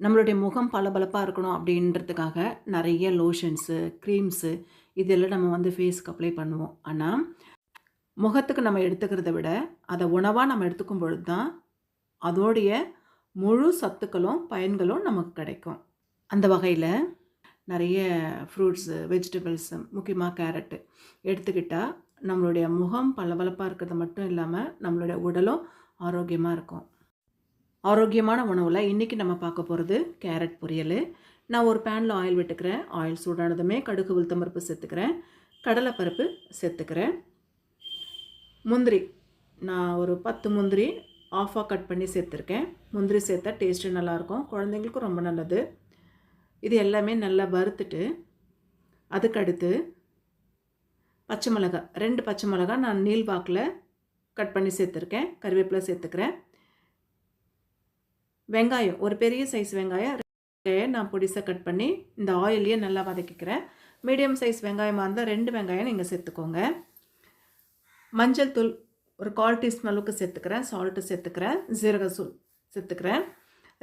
நம்மளுடைய முகம் பளபளப்பாக இருக்கணும் அப்படின்றதுக்காக நிறைய லோஷன்ஸு க்ரீம்ஸு இதெல்லாம் நம்ம வந்து ஃபேஸ்க்கு அப்ளை பண்ணுவோம். ஆனால் முகத்துக்கு நம்ம எடுத்துக்கிறத விட அதை உணவாக நம்ம எடுத்துக்கும் பொழுது தான் அதோடைய முழு சத்துக்களும் பயன்களும் நமக்கு கிடைக்கும். அந்த வகையில் நிறைய ஃப்ரூட்ஸு வெஜிடபிள்ஸு முக்கியமாக கேரட்டு எடுத்துக்கிட்டால் நம்மளுடைய முகம் பளபளப்பாக இருக்கிறது மட்டும் இல்லாமல் நம்மளுடைய உடலும் ஆரோக்கியமாக இருக்கும். ஆரோக்கியமான உணவில் இன்றைக்கி நம்ம பார்க்க போகிறது கேரட் பொரியல். நான் ஒரு பேனில் ஆயில் விட்டுக்கிறேன். ஆயில் சூடானதுமே கடுகு உளுத்தம்பருப்பு சேர்த்துக்கிறேன். கடலைப்பருப்பு சேர்த்துக்கிறேன். முந்திரி நான் ஒரு பத்து முந்திரி ஆஃபாக கட் பண்ணி சேர்த்துருக்கேன். முந்திரி சேர்த்தா டேஸ்ட்டு நல்லாயிருக்கும். குழந்தைங்களுக்கும் ரொம்ப நல்லது. இது எல்லாமே நல்லா வறுத்துட்டு அதுக்கடுத்து பச்சை மிளகா ரெண்டு பச்சை மிளகா நான் நீல் வாக்கில் கட் பண்ணி சேர்த்துருக்கேன். கருவேப்பிலை சேர்த்துக்கிறேன். வெங்காயம் ஒரு பெரிய சைஸ் வெங்காயம் நான் பொடிசாக கட் பண்ணி இந்த ஆயிலையே நல்லா வதக்கிக்கிறேன். மீடியம் சைஸ் வெங்காயமாக இருந்தால் ரெண்டு வெங்காயம் நீங்கள் சேர்த்துக்கோங்க. மஞ்சள் தூள் ஒரு கால் டீஸ்பூன் அளவுக்கு சேர்த்துக்கிறேன். சால்ட்டு சேர்த்துக்கிறேன். ஜீரகசூல் சேர்த்துக்கிறேன்.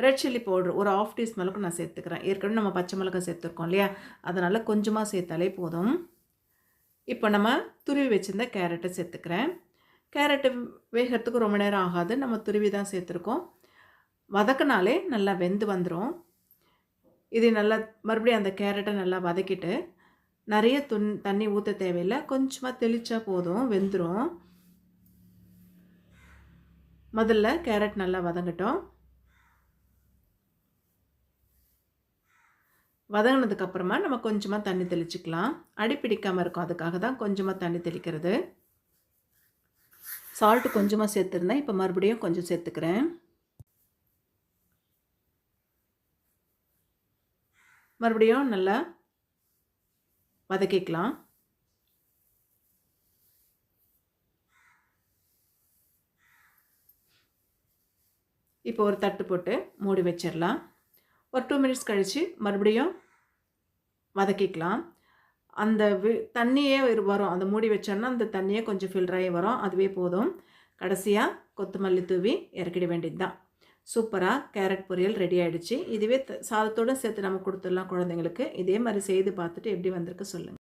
ரெட் சில்லி பவுடர் ஒரு ஆஃப் டீஸ்பூன் அளவுக்கு நான் சேர்த்துக்கிறேன். ஏற்கனவே நம்ம பச்சை மிளகாய் சேர்த்துருக்கோம் இல்லையா? அதனால் கொஞ்சமாக சேர்த்தாலே போதும். இப்போ நம்ம துருவி வச்சுருந்த கேரட்டை சேர்த்துக்கிறேன். கேரட்டு வேகிறதுக்கு ரொம்ப நேரம் ஆகாது. நம்ம துருவி தான் சேர்த்துருக்கோம். வதக்கினாலே நல்லா வெந்து வந்துடும் இது நல்லா மறுபடியும் அந்த கேரட்டை நல்லா வதக்கிட்டு நிறைய துண் தண்ணி ஊற்ற தேவையில்லை. கொஞ்சமாக தெளித்தா போதும் வெந்துடும் முதல்ல கேரட் நல்லா வதங்கட்டும். வதங்கினதுக்கப்புறமா நம்ம கொஞ்சமாக தண்ணி தெளிச்சுக்கலாம். அடி பிடிக்காமல் இருக்கும். அதுக்காக தான் கொஞ்சமாக தண்ணி தெளிக்கிறது. சால்ட்டு கொஞ்சமாக சேர்த்துருந்தேன். இப்போ மறுபடியும் கொஞ்சம் சேர்த்துக்கிறேன். மறுபடியும் நல்லா வதக்கிக்கலாம். இப்போ ஒரு தட்டு போட்டு மூடி வச்சிடலாம். ஒரு டூ மினிட்ஸ் கழித்து மறுபடியும் வதக்கிக்கலாம். அந்த வி தண்ணியே வரும். அந்த மூடி வச்சோன்னா அந்த தண்ணியே கொஞ்சம் ஃபில்டராகி வரும். அதுவே போதும். கடைசியாக கொத்தமல்லி தூவி இறக்கிட வேண்டியது தான் சூப்பராக கேரட் பொரியல் ரெடி ஆகிடுச்சு இதுவே சாதத்தோடு சேர்த்து நம்ம கொடுத்துடலாம் குழந்தைங்களுக்கு. இதே மாதிரி செய்து பார்த்துட்டு எப்படி வந்திருக்கு சொல்லுங்கள்